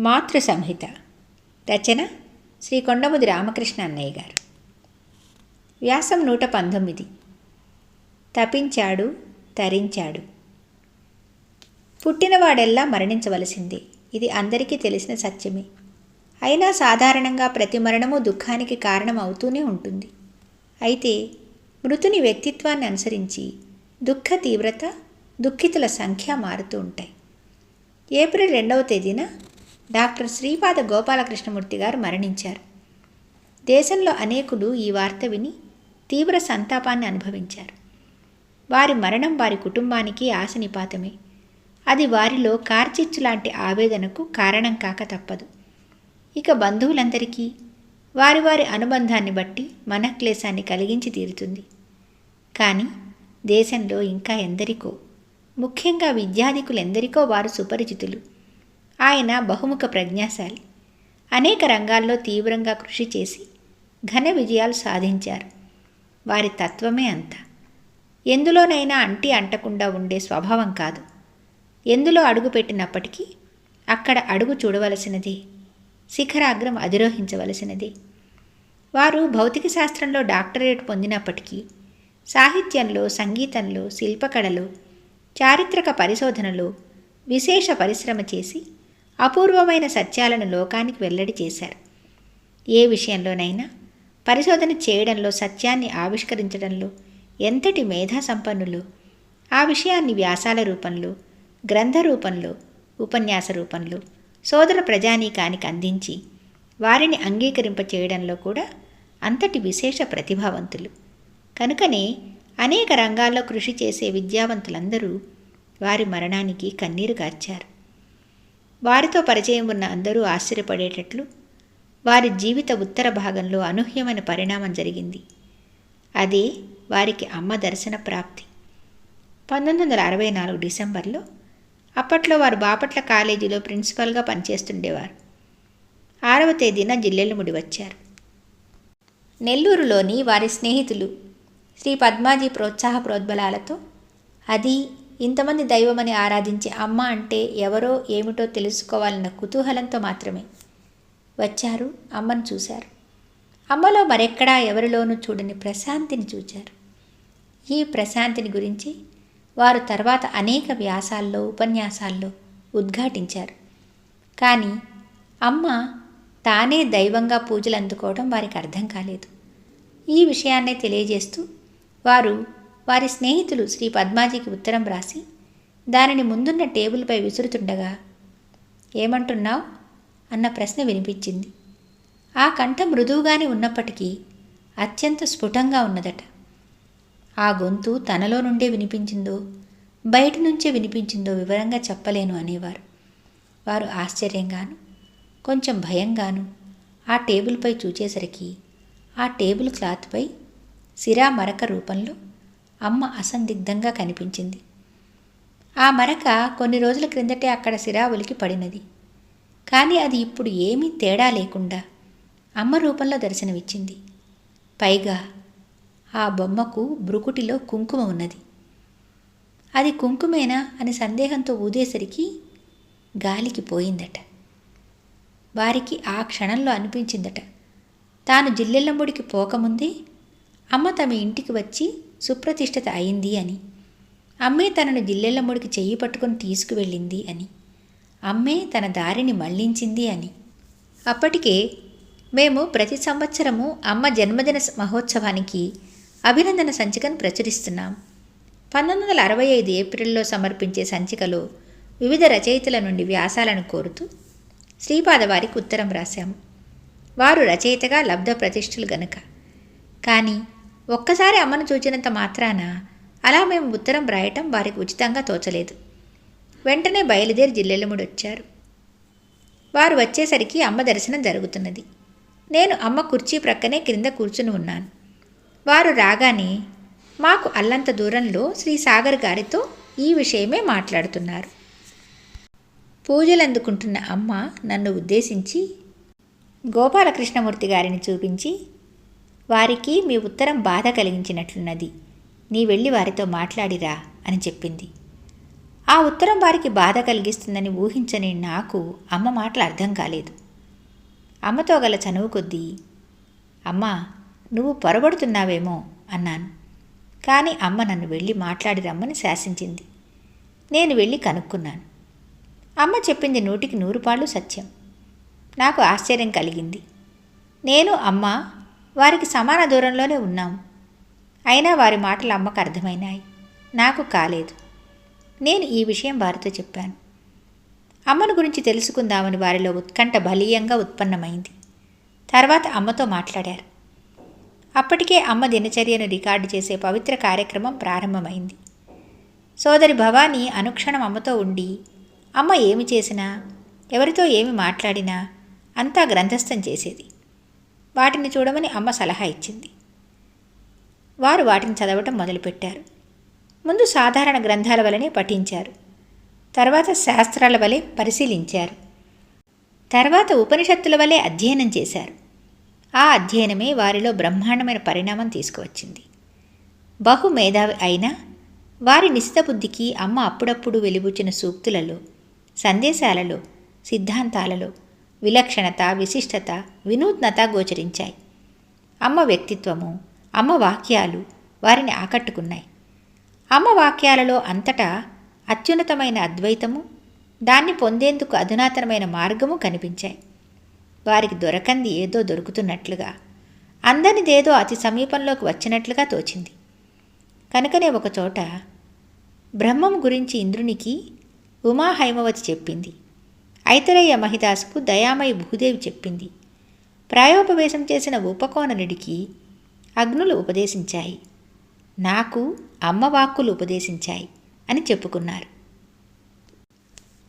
మాతృ సంహిత. రచన శ్రీ కొండముది రామకృష్ణ అన్నయ్య గారు. వ్యాసం నూట పంతొమ్మిది. తపించాడు తరించాడు. పుట్టినవాడెల్లా మరణించవలసిందే. ఇది అందరికీ తెలిసిన సత్యమే. అయినా సాధారణంగా ప్రతి మరణము దుఃఖానికి కారణం అవుతూనే ఉంటుంది. అయితే మృతుని వ్యక్తిత్వాన్ని అనుసరించి దుఃఖ తీవ్రత దుఃఖితుల సంఖ్య మారుతూ ఉంటాయి. ఏప్రిల్ రెండవ తేదీన డాక్టర్ శ్రీపాద గోపాలకృష్ణమూర్తి గారు మరణించారు. దేశంలో అనేకులు ఈ వార్త విని తీవ్ర సంతాపాన్ని అనుభవించారు. వారి మరణం వారి కుటుంబానికి ఆశనిపాతమే. అది వారిలో కార్చిచ్చు లాంటి ఆవేదనకు కారణం కాక తప్పదు. ఇక బంధువులందరికీ వారి వారి అనుబంధాన్ని బట్టి మనక్లేశాన్ని కలిగించి తీరుతుంది. కానీ దేశంలో ఇంకా ఎందరికో ముఖ్యంగా విద్యాధికులెందరికో వారు సుపరిచితులు. ఆయన బహుముఖ ప్రజ్ఞాశాలి. అనేక రంగాల్లో తీవ్రంగా కృషి చేసి ఘన విజయాలు సాధించారు. వారి తత్వమే అంత. ఎందులోనైనా అంటి అంటకుండా ఉండే స్వభావం కాదు. ఎందులో అడుగు పెట్టినప్పటికీ అక్కడ అడుగు చూడవలసినదే శిఖరాగ్రం అధిరోహించవలసినదే. వారు భౌతిక శాస్త్రంలో డాక్టరేట్ పొందినప్పటికీ సాహిత్యంలో సంగీతంలో శిల్పకళలో చారిత్రక పరిశోధనలో విశేష పరిశ్రమ చేసి అపూర్వమైన సత్యాలను లోకానికి వెల్లడి చేశారు. ఏ విషయంలోనైనా పరిశోధన చేయడంలో సత్యాన్ని ఆవిష్కరించడంలో ఎంతటి మేధా సంపన్నులు ఆ విషయాన్ని వ్యాసాల రూపంలో గ్రంథ రూపంలో ఉపన్యాస రూపంలో సోదర ప్రజానీకానికి అందించి వారిని అంగీకరింప చేయడంలో కూడా అంతటి విశేష ప్రతిభావంతులు. కనుకనే అనేక రంగాల్లో కృషి చేసే విద్యావంతులందరూ వారి మరణానికి కన్నీరు గార్చారు. వారితో పరిచయం ఉన్న అందరూ ఆశ్చర్యపడేటట్లు వారి జీవిత ఉత్తర భాగంలో అనూహ్యమైన పరిణామం జరిగింది. అదే వారికి అమ్మ దర్శన ప్రాప్తి. పంతొమ్మిది వందల అరవై నాలుగు డిసెంబర్లో అప్పట్లో వారు బాపట్ల కాలేజీలో ప్రిన్సిపల్గా పనిచేస్తుండేవారు. ఆరవ తేదీన జిల్లెళ్ళముడి వచ్చారు. నెల్లూరులోని వారి స్నేహితులు శ్రీ పద్మాజీ ప్రోత్సాహ ప్రోద్బలాలతో అది ఇంతమంది దైవమని ఆరాధించే అమ్మ అంటే ఎవరో ఏమిటో తెలుసుకోవాలన్న కుతూహలంతో మాత్రమే. వచ్చారు అమ్మను చూశారు. అమ్మలో మరెక్కడా ఎవరిలోనూ చూడని ప్రశాంతిని చూచారు. ఈ ప్రశాంతిని గురించి వారు తర్వాత అనేక వ్యాసాల్లో ఉపన్యాసాల్లో ఉద్ఘాటించారు. కానీ అమ్మ తానే దైవంగా పూజలు అందుకోవడం వారికి అర్థం కాలేదు. ఈ విషయాన్నే తెలియజేస్తూ వారు వారి స్నేహితులు శ్రీ పద్మాజీకి ఉత్తరం రాసి దానిని ముందున్న టేబుల్పై విసురుతుండగా ఏమంటున్నావు? అన్న ప్రశ్న వినిపించింది. ఆ కంఠ మృదువుగానే ఉన్నప్పటికీ అత్యంత స్ఫుటంగా ఉన్నదట. ఆ గొంతు తనలో నుండే వినిపించిందో బయట నుంచే వినిపించిందో వివరంగా చెప్పలేను అనేవారు. వారు ఆశ్చర్యంగాను కొంచెం భయంగాను ఆ టేబుల్పై చూచేసరికి ఆ టేబుల్ క్లాత్పై సిరా మరక రూపంలో అమ్మ అసందిగ్ధంగా కనిపించింది. ఆ మరక కొన్ని రోజుల క్రిందటే అక్కడ సిరావులికి పడినది. కానీ అది ఇప్పుడు ఏమీ తేడా లేకుండా అమ్మ రూపంలో దర్శనమిచ్చింది. పైగా ఆ బొమ్మకు బ్రుకుటిలో కుంకుమ ఉన్నది. అది కుంకుమేనా అని సందేహంతో ఊదేసరికి గాలికి పోయిందట. వారికి ఆ క్షణంలో అనిపించిందట. తాను జిల్లెల్లంబుడికి పోకముందే అమ్మ తమ ఇంటికి వచ్చి సుప్రతిష్ఠత అయింది అని. అమ్మే తనను జిల్లెళ్ళమ్ముడికి చెయ్యి పట్టుకొని తీసుకువెళ్ళింది అని. అమ్మే తన దారిని మళ్ళించింది అని. అప్పటికే మేము ప్రతి సంవత్సరము అమ్మ జన్మదిన మహోత్సవానికి అభినందన సంచికను ప్రచురిస్తున్నాం. పంతొమ్మిది వందల అరవై ఐదు ఏప్రిల్లో సమర్పించే సంచికలో వివిధ రచయితల నుండి వ్యాసాలను కోరుతూ శ్రీపాద వారికి ఉత్తరం రాశాము. వారు రచయితగా లబ్ధ ప్రతిష్ఠులు గనుక. కానీ ఒక్కసారి అమ్మను చూచినంత మాత్రాన అలా మేము ఉత్తరం వ్రాయటం వారికి ఉచితంగా తోచలేదు. వెంటనే బయలుదేరి జిల్లెలముడు వచ్చారు. వారు వచ్చేసరికి అమ్మ దర్శనం జరుగుతున్నది. నేను అమ్మ కుర్చీ ప్రక్కనే క్రింద కూర్చుని ఉన్నాను. వారు రాగానే మాకు అల్లంత దూరంలో శ్రీ సాగర్ గారితో ఈ విషయమే మాట్లాడుతున్నారు. పూజలు అందుకుంటున్న అమ్మ నన్ను ఉద్దేశించి గోపాలకృష్ణమూర్తి గారిని చూపించి వారికి మీ ఉత్తరం బాధ కలిగించినట్లున్నది. నీ వెళ్ళి వారితో మాట్లాడిరా అని చెప్పింది. ఆ ఉత్తరం వారికి బాధ కలిగిస్తుందని ఊహించని నాకు అమ్మ మాటలు అర్థం కాలేదు. అమ్మతో గల చనువు కొద్దీ అమ్మా నువ్వు పొరబడుతున్నావేమో అన్నాను. కానీ అమ్మ నన్ను వెళ్ళి మాట్లాడి రమ్మని శాసించింది. నేను వెళ్ళి కనుక్కున్నాను. అమ్మ చెప్పింది నూటికి నూరు పాళ్ళు సత్యం. నాకు ఆశ్చర్యం కలిగింది. నేను అమ్మ వారికి సమాన దూరంలోనే ఉన్నాం. అయినా వారి మాటలు అమ్మకు అర్థమైనాయి. నాకు కాలేదు. నేను ఈ విషయం వారితో చెప్పాను. అమ్మను గురించి తెలుసుకుందామని వారిలో ఉత్కంఠ బలీయంగా ఉత్పన్నమైంది. తర్వాత అమ్మతో మాట్లాడారు. అప్పటికే అమ్మ దినచర్యను రికార్డు చేసే పవిత్ర కార్యక్రమం ప్రారంభమైంది. సోదరి భవానీ అనుక్షణం అమ్మతో ఉండి అమ్మ ఏమి చేసినా ఎవరితో ఏమి మాట్లాడినా అంతా గ్రంథస్థం చేసేది. వాటిని చూడమని అమ్మ సలహా ఇచ్చింది. వారు వాటిని చదవటం మొదలుపెట్టారు. ముందు సాధారణ గ్రంథాల వలనే పఠించారు. తర్వాత శాస్త్రాల వలె పరిశీలించారు. తర్వాత ఉపనిషత్తుల వలె అధ్యయనం చేశారు. ఆ అధ్యయనమే వారిలో బ్రహ్మాండమైన పరిణామం తీసుకువచ్చింది. బహు మేధావి అయినా వారి నిశ్చితబుద్ధికి అమ్మ అప్పుడప్పుడు వెలిబుచ్చిన సూక్తులలో సందేశాలలో సిద్ధాంతాలలో విలక్షణత విశిష్టత వినూత్నత గోచరించాయి. అమ్మ వ్యక్తిత్వము అమ్మ వాక్యాలు వారిని ఆకట్టుకున్నాయి. అమ్మ వాక్యాలలో అంతటా అత్యున్నతమైన అద్వైతము దాన్ని పొందేందుకు అధునాతనమైన మార్గము కనిపించాయి. వారికి దొరకంది ఏదో దొరుకుతున్నట్లుగా అందనిదేదో అతి సమీపంలోకి వచ్చినట్లుగా తోచింది. కనుకనే ఒకచోట బ్రహ్మం గురించి ఇంద్రునికి ఉమా హైమవతి చెప్పింది. ఐతరయ్య మహిదాసుకు దయామయి భూదేవి చెప్పింది. ప్రాయోపవేశం చేసిన ఉపకోణనుడికి అగ్నులు ఉపదేశించాయి. నాకు అమ్మ వాక్కులు ఉపదేశించాయి అని చెప్పుకున్నారు.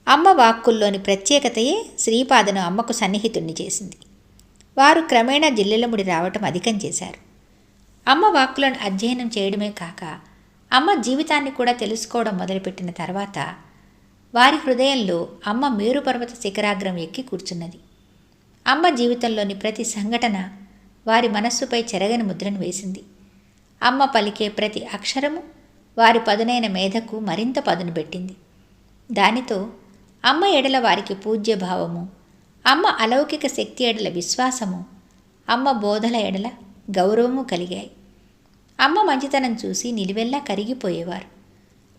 అమ్మ వాక్కుల్లోని ప్రత్యేకతయే శ్రీపాదను అమ్మకు సన్నిహితుణ్ణి చేసింది. వారు క్రమేణా జిల్లెలముడి రావటం అధికం చేశారు. అమ్మ వాక్కులను అధ్యయనం చేయడమే కాక అమ్మ జీవితాన్ని కూడా తెలుసుకోవడం మొదలుపెట్టిన తర్వాత వారి హృదయంలో అమ్మ మేరుపర్వత శిఖరాగ్రం ఎక్కి కూర్చున్నది. అమ్మ జీవితంలోని ప్రతి సంఘటన వారి మనస్సుపై చెరగని ముద్రను వేసింది. అమ్మ పలికే ప్రతి అక్షరము వారి పదునైన మేధకు మరింత పదును పెట్టింది. దానితో అమ్మ ఎడల వారికి పూజ్య భావము అమ్మ అలౌకిక శక్తి ఎడల విశ్వాసము అమ్మ బోధల ఎడల గౌరవము కలిగాయి. అమ్మ మంచితనం చూసి నిలువెల్లా కరిగిపోయేవారు.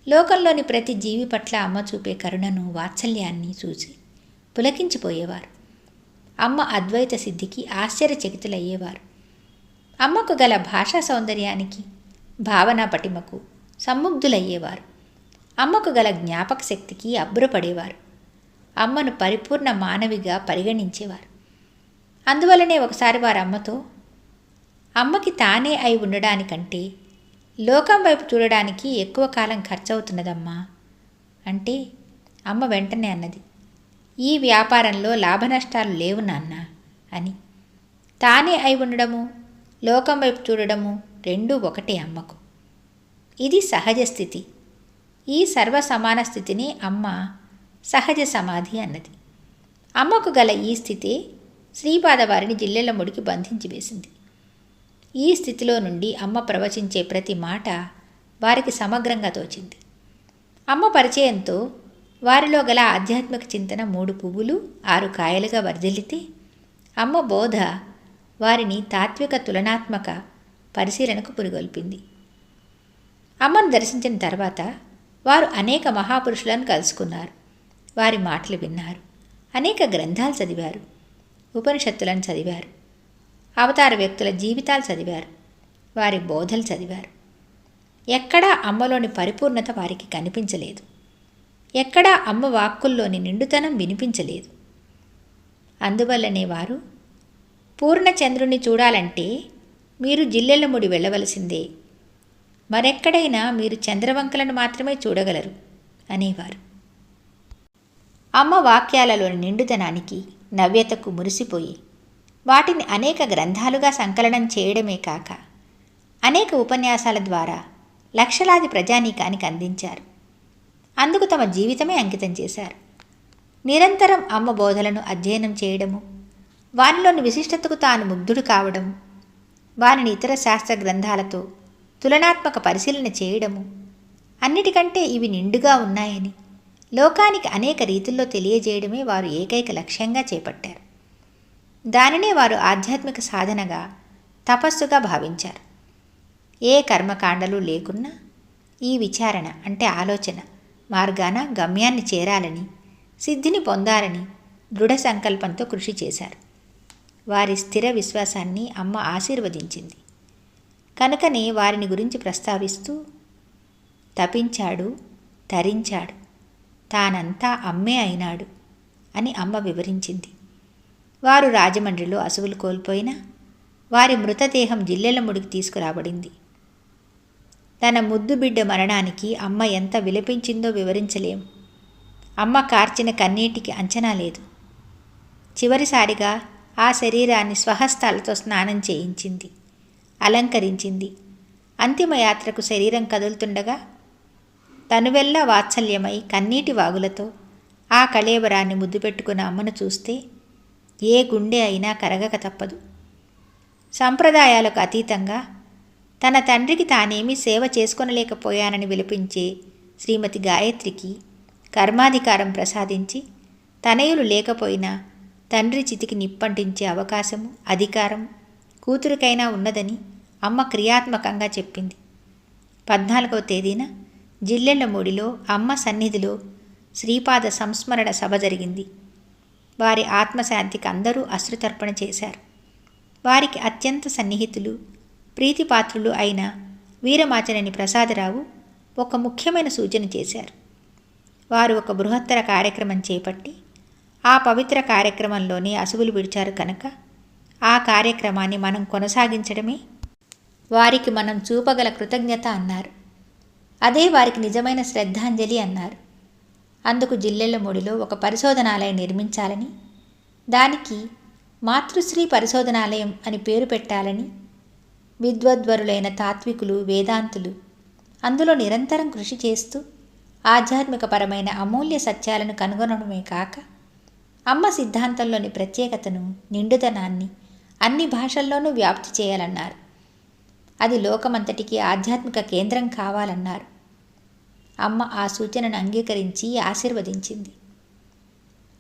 లోకంలోని ప్రతి జీవి పట్ల అమ్మ చూపే కరుణను వాత్సల్యాన్ని చూసి పులకించిపోయేవారు. అమ్మ అద్వైత సిద్ధికి ఆశ్చర్యచకితులయ్యేవారు. అమ్మకు గల భాషా సౌందర్యానికి భావనా పటిమకు సమ్ముగ్ధులయ్యేవారు అమ్మకు గల జ్ఞాపక శక్తికి అబ్బురపడేవారు. అమ్మను పరిపూర్ణ మానవిగా పరిగణించేవారు. అందువలనే ఒకసారి వారు అమ్మతో అమ్మకి తానే అయి ఉండడానికంటే లోకం వైపు చూడడానికి ఎక్కువ కాలం ఖర్చవుతున్నదమ్మా. అంటే అమ్మ వెంటనే అన్నది. ఈ వ్యాపారంలో లాభనష్టాలు లేవు నాన్న అని. తానే అయి ఉండడము లోకం వైపు చూడడము రెండూ ఒకటే అమ్మకు. ఇది సహజ స్థితి. ఈ సర్వ సమాన స్థితిని అమ్మ సహజ సమాధి అన్నది. అమ్మకు గల ఈ స్థితి శ్రీపాదవారిని జిల్లెల ముడికి బంధించి వేసింది. ఈ స్థితిలో నుండి అమ్మ ప్రవచించే ప్రతి మాట వారికి సమగ్రంగా తోచింది. అమ్మ పరిచయంతో వారిలో గల ఆధ్యాత్మిక చింతన మూడు పువ్వులు ఆరు కాయలుగా వర్ధిల్లితే అమ్మ బోధ వారిని తాత్విక తులనాత్మక పరిశీలనకు పురిగొల్పింది. అమ్మను దర్శించిన తర్వాత వారు అనేక మహాపురుషులను కలుసుకున్నారు. వారి మాటలు విన్నారు. అనేక గ్రంథాలు చదివారు. ఉపనిషత్తులను చదివారు. అవతార వ్యక్తుల జీవితాలు చదివారు. వారి బోధలు చదివారు. ఎక్కడా అమ్మలోని పరిపూర్ణత వారికి కనిపించలేదు. ఎక్కడా అమ్మ వాక్కుల్లోని నిండుతనం వినిపించలేదు. అందువల్లనే వారు పూర్ణచంద్రుని చూడాలంటే మీరు జిల్లెలముడి వెళ్ళవలసిందే. మరెక్కడైనా మీరు చంద్రవంకలను మాత్రమే చూడగలరు అనేవారు. అమ్మ వాక్యాలలోని నిండుతనానికి నవ్యతకు మురిసిపోయి వాటిని అనేక గ్రంథాలుగా సంకలనం చేయడమే కాక అనేక ఉపన్యాసాల ద్వారా లక్షలాది ప్రజానీకానికి అందించారు. అందుకు తమ జీవితమే అంకితం చేశారు. నిరంతరం అమ్మ బోధలను అధ్యయనం చేయడము వానిలోని విశిష్టతకు తాను ముగ్ధుడు కావడం వారిని ఇతర శాస్త్ర గ్రంథాలతో తులనాత్మక పరిశీలన చేయడము అన్నిటికంటే ఇవి నిండుగా ఉన్నాయని లోకానికి అనేక రీతుల్లో తెలియజేయడమే వారు ఏకైక లక్ష్యంగా చేపట్టారు. దానినే వారు ఆధ్యాత్మిక సాధనగా తపస్సుగా భావించారు. ఏ కర్మకాండలు లేకున్నా ఈ విచారణ అంటే ఆలోచన మార్గాన గమ్యాన్ని చేరాలని సిద్ధిని పొందాలని దృఢ సంకల్పంతో కృషి చేశారు. వారి స్థిర విశ్వాసాన్ని అమ్మ ఆశీర్వదించింది. కనుకనే వారిని గురించి ప్రస్తావిస్తూ తపించాడు తరించాడు తానంతా అమ్మే అయినాడు అని అమ్మ వివరించింది. వారు రాజమండ్రిలో అసువులు కోల్పోయినా వారి మృతదేహం జిల్లెల ముడికి తీసుకురాబడింది. తన ముద్దు బిడ్డ మరణానికి అమ్మ ఎంత విలపించిందో వివరించలేం. అమ్మ కార్చిన కన్నీటికి అంచనా లేదు. చివరిసారిగా ఆ శరీరాన్ని స్వహస్తాలతో స్నానం చేయించింది. అలంకరించింది. అంతిమయాత్రకు శరీరం కదులుతుండగా తనువెల్లా వాత్సల్యమై కన్నీటి వాగులతో ఆ కళేబరాన్ని ముద్దు పెట్టుకున్న అమ్మను చూస్తే ఏ గుండె అయినా కరగక తప్పదు. సంప్రదాయాలకు అతీతంగా తన తండ్రికి తానేమీ సేవ చేసుకొనలేకపోయానని విలపించే శ్రీమతి గాయత్రికి కర్మాధికారం ప్రసాదించి తనయులు లేకపోయినా తండ్రి చితికి నిప్పంటించే అవకాశము అధికారం కూతురికైనా ఉన్నదని అమ్మ క్రియాత్మకంగా చెప్పింది. పద్నాలుగవ తేదీన జిల్లెళ్ళమూడిలో అమ్మ సన్నిధిలో శ్రీపాద సంస్మరణ సభ జరిగింది. వారి ఆత్మశాంతికి అందరూ అశ్రుతర్పణ చేశారు. వారికి అత్యంత సన్నిహితులు ప్రీతిపాత్రులు అయిన వీరమాచనని ప్రసాదరావు ఒక ముఖ్యమైన సూచన చేశారు. వారు ఒక బృహత్తర కార్యక్రమం చేపట్టి ఆ పవిత్ర కార్యక్రమంలోనే అసువులు విడిచారు కనుక ఆ కార్యక్రమాన్ని మనం కొనసాగించడమే వారికి మనం చూపగల కృతజ్ఞత అన్నారు. అదే వారికి నిజమైన శ్రద్ధాంజలి అన్నారు. అందుకు జిల్లెళ్ళమూడిలో ఒక పరిశోధనాలయం నిర్మించాలని దానికి మాతృశ్రీ పరిశోధనాలయం అని పేరు పెట్టాలని విద్వద్వరులైన తాత్వికులు వేదాంతులు అందులో నిరంతరం కృషి చేస్తూ ఆధ్యాత్మికపరమైన అమూల్య సత్యాలను కనుగొనడమే కాక అమ్మ సిద్ధాంతంలోని ప్రత్యేకతను నిండుదనాన్ని అన్ని భాషల్లోనూ వ్యాప్తి చేయాలన్నారు. అది లోకమంతటికి ఆధ్యాత్మిక కేంద్రం కావాలన్నారు. అమ్మ ఆ సూచనను అంగీకరించి ఆశీర్వదించింది.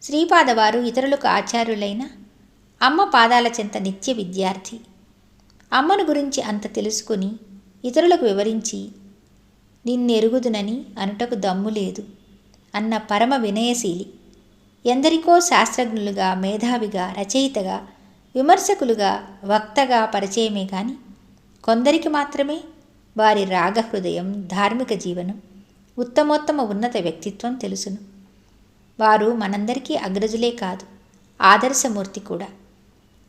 శ్రీపాదవారు ఇతరులకు ఆచార్యులైన అమ్మ పాదాల చెంత నిత్య విద్యార్థి. అమ్మను గురించి అంత తెలుసుకుని ఇతరులకు వివరించి నిన్నెరుగుదునని అనుటకు దమ్ము లేదు అన్న పరమ వినయశీలి ఎందరికో శాస్త్రజ్ఞులుగా మేధావిగా రచయితగా విమర్శకులుగా వక్తగా పరిచయమే కానీ కొందరికి మాత్రమే వారి రాగహృదయం ధార్మిక జీవనం ఉత్తమోత్తమ ఉన్నత వ్యక్తిత్వం తెలుసును. వారు మనందరికీ అగ్రజులే కాదు ఆదర్శమూర్తి కూడా.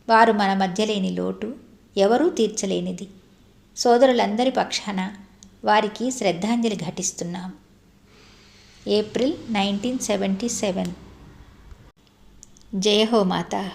వారు మన మధ్య లేని లోటు ఎవరూ తీర్చలేనిది. సోదరులందరి పక్షాన వారికి శ్రద్ధాంజలి ఘటిస్తున్నాం. April nineteen seventy seven. జయ హో మాతా.